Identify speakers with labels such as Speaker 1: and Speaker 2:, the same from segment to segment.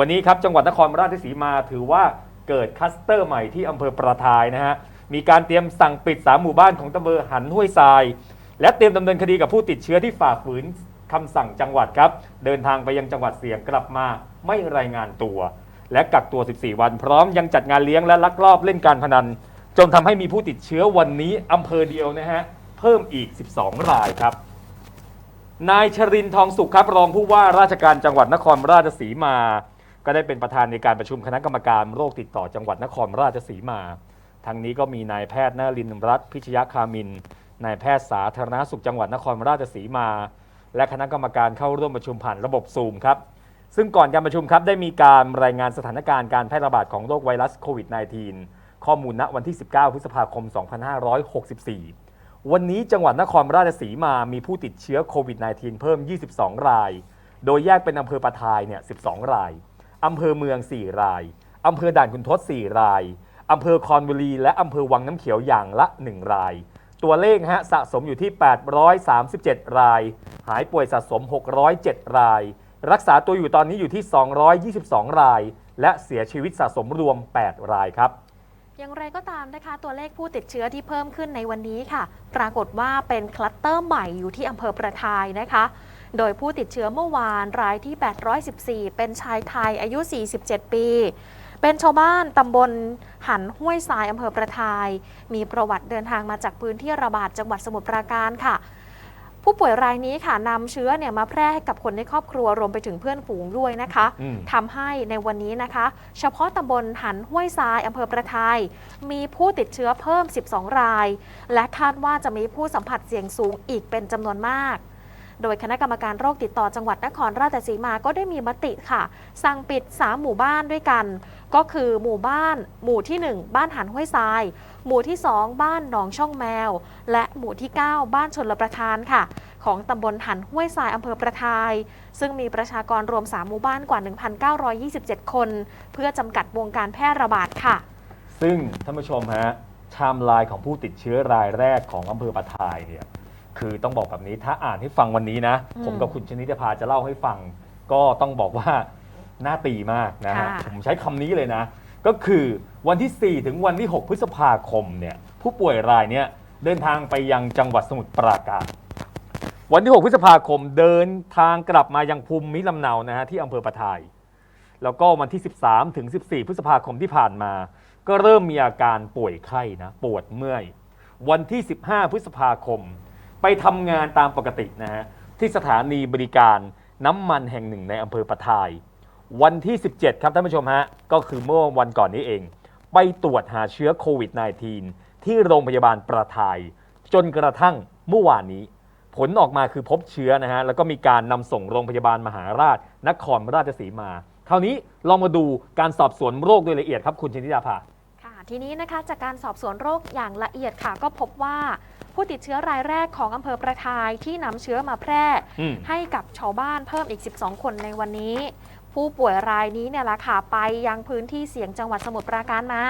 Speaker 1: วันนี้ครับจังหวัดนครราชสีมาถือว่าเกิดคัสเตอร์ใหม่ที่อำเภอประทายนะฮะมีการเตรียมสั่งปิด 3 หมู่บ้านของตำบลหันห้วยทราย และเตรียมดำเนินคดีกับผู้ติดเชื้อที่ฝ่าฝืนคำสั่งจังหวัดครับ เดินทางไปยังจังหวัดเสี่ยงกลับมาไม่รายงานตัว และกักตัว 14 วันพร้อมยังจัดงานเลี้ยงและลักลอบเล่นการพนัน จนทำให้มีผู้ติดเชื้อวันนี้อำเภอเดียวนะฮะเพิ่มอีก 12 รายครับนายชรินทองสุขครับรองผู้ว่าราชการจังหวัดนครราชสีมา ก็ได้เป็นประธานในการประชุมคณะกรรมการโรคติดต่อจังหวัดนครราชสีมา ทั้งนี้ก็มีนายแพทย์นรินทร์รัตน์พิชยคามิน นายแพทย์สาธารณสุขจังหวัดนครราชสีมา และคณะกรรมการเข้าร่วมประชุมผ่านระบบซูมครับ ซึ่งก่อนการประชุมครับได้มีการรายงานสถานการณ์การแพร่ระบาดของโรคไวรัสโควิด -19 ข้อมูลณวันที่ 19 พฤษภาคม 2564 วันนี้จังหวัดนครราชสีมามีผู้ติดเชื้อโควิด -19 เพิ่ม 22 ราย โดยแยกเป็นอำเภอปะทายเนี่ย 12 ราย อำเภอเมือง 4 ราย อำเภอด่านขุนทด 4 ราย อำเภอคอนบุรี และอำเภอวังน้ำเขียวอย่างละ 1 ราย ตัวเลขฮะสะสมอยู่ที่ 837 ราย หายป่วยสะสม 607 ราย รักษาตัวอยู่ตอนนี้อยู่ที่ 222 ราย และเสียชีวิตสะสมรวม 8 รายครับ
Speaker 2: อย่างไรก็ตามนะคะ ตัวเลขผู้ติดเชื้อที่เพิ่มขึ้นในวันนี้ค่ะ ปรากฏว่าเป็นคลัสเตอร์ใหม่อยู่ที่อำเภอประทายนะคะ โดยผู้ติดเชื้อเมื่อวานรายที่ 814 เป็นชายไทยอายุ 47 ปี เป็นชาวบ้านตำบลหันห้วยทรายอำเภอประทาย มีประวัติเดินทางมาจากพื้นที่ระบาดจังหวัดสมุทรปราการค่ะ ผู้ป่วยรายนี้ค่ะนำเชื้อเนี่ยมาแพร่ให้กับคนในครอบครัวรวมไปถึงเพื่อนฝูงด้วยนะคะ
Speaker 1: อืม
Speaker 2: ทำให้ในวันนี้นะคะ เฉพาะตำบลหันห้วยทรายอำเภอประทาย มีผู้ติดเชื้อเพิ่ม 12 ราย และคาดว่าจะมีผู้สัมผัสเสี่ยงสูงอีกเป็นจำนวนมาก โดยคณะกรรมการโรคติดต่อจังหวัดนครราชสีมาก็ได้มีมติค่ะ สั่งปิด 3 หมู่บ้านด้วยกัน ก็คือหมู่บ้าน หมู่ที่ 1 บ้านหันห้วยทราย หมู่ที่ 2 บ้านหนองช่องแมว และหมู่ที่ 9 บ้านชนลประทานค่ะ ของตำบลหันห้วยทรายอำเภอประทาย ซึ่งมีประชากรรวม 3 หมู่บ้านกว่า 1,927 คน เพื่อจำกัดวงการแพร่ระบาดค่ะ
Speaker 1: ซึ่งท่านผู้ชมฮะไทม์ไลน์ของผู้ติดเชื้อรายแรกของอำเภอประทายเนี่ย คือต้องบอกแบบนี้ถ้าอ่านให้ฟังวันนี้นะ
Speaker 2: อืม
Speaker 1: ผมกับคุณชนิดาภาจะเล่าให้ฟัง ก็ต้องบอกว่าน่าตีมากนะฮะ
Speaker 2: ค่ะ
Speaker 1: ผมใช้คำนี้เลยนะ ก็คือวันที่ 4 ถึงวันที่ 6 พฤษภาคมเนี่ยผู้ป่วยรายเนี้ยเดินทางไปยังจังหวัดสมุทรปราการ วันที่ 6 พฤษภาคมเดินทางกลับมายังภูมิลำเนานะฮะที่อำเภอปะทาย แล้วก็วันที่ 13 ถึง 14 พฤษภาคมที่ผ่านมา ก็เริ่มมีอาการป่วยไข้นะปวดเมื่อย วันที่ 15 พฤษภาคม ไปทำงานตามปกตินะฮะที่สถานีบริการน้ำมันแห่งหนึ่งในอำเภอปะทาย วันที่ 17 ครับท่านผู้ชมฮะ ก็คือเมื่อวันก่อนนี้เอง ไปตรวจหาเชื้อโควิด -19 ที่โรงพยาบาลประทาย จนกระทั่งเมื่อวานนี้ ผลออกมาคือพบเชื้อนะฮะ แล้วก็มีการนำส่งโรงพยาบาลมหาราชนครราชสีมา คราวนี้ลองมาดูการสอบสวนโรคโดยละเอียดครับคุณชนิดาภา
Speaker 2: ทีนี้นะคะจากการสอบสวนโรคอย่างละเอียดค่ะ ก็พบว่าผู้ติดเชื้อรายแรกของอำเภอประทายที่นำเชื้อมาแพร่
Speaker 1: อืม
Speaker 2: ให้กับชาวบ้านเพิ่มอีก 12 คนในวันนี้ ผู้ป่วยรายนี้เนี่ยแหละค่ะไปยังพื้นที่เสี่ยงจังหวัดสมุทรปราการมา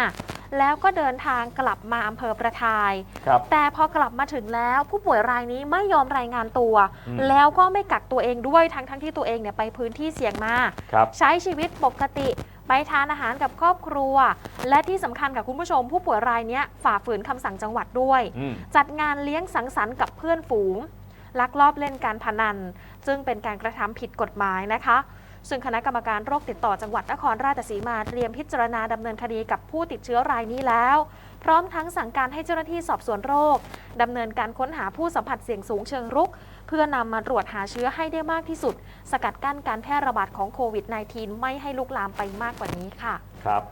Speaker 2: แล้วก็เดินทางกลับมาอำเภอประทาย
Speaker 1: ครับ
Speaker 2: แต่พอกลับมาถึงแล้วผู้ป่วยรายนี้ไม่ยอมรายงานตัว
Speaker 1: อืม
Speaker 2: แล้วก็ไม่กักตัวเองด้วยทั้งทั้งๆที่ตัวเองเนี่ยไปพื้นที่เสี่ยงมา
Speaker 1: ครับ
Speaker 2: ใช้ชีวิตปกติ ไปทานอาหารกับครอบครัว และที่สำคัญกับคุณผู้ชม ผู้ป่วยรายเนี้ยฝ่าฝืนคำสั่งจังหวัดด้วย
Speaker 1: อืม
Speaker 2: จัดงานเลี้ยงสังสรรค์กับเพื่อนฝูง ลักลอบเล่นการพนัน ซึ่งเป็นการกระทำผิดกฎหมายนะคะ ซึ่งคณะกรรมการโรคติดต่อจังหวัดนครราชสีมาเตรียมพิจารณาดำเนินคดีกับผู้ติดเชื้อรายนี้แล้ว พร้อมทั้งสั่งการให้เจ้าหน้าที่สอบสวนโรคดำเนินการค้นหาผู้สัมผัสเสี่ยงสูงเชิงรุก เพื่อนำมาตรวจหาเชื้อให้ได้มากที่สุด สกัดกั้นการแพร่ระบาดของโควิด -19 ไม่ให้ลุกลามไปมากกว่านี้ค่ะ
Speaker 1: ครับ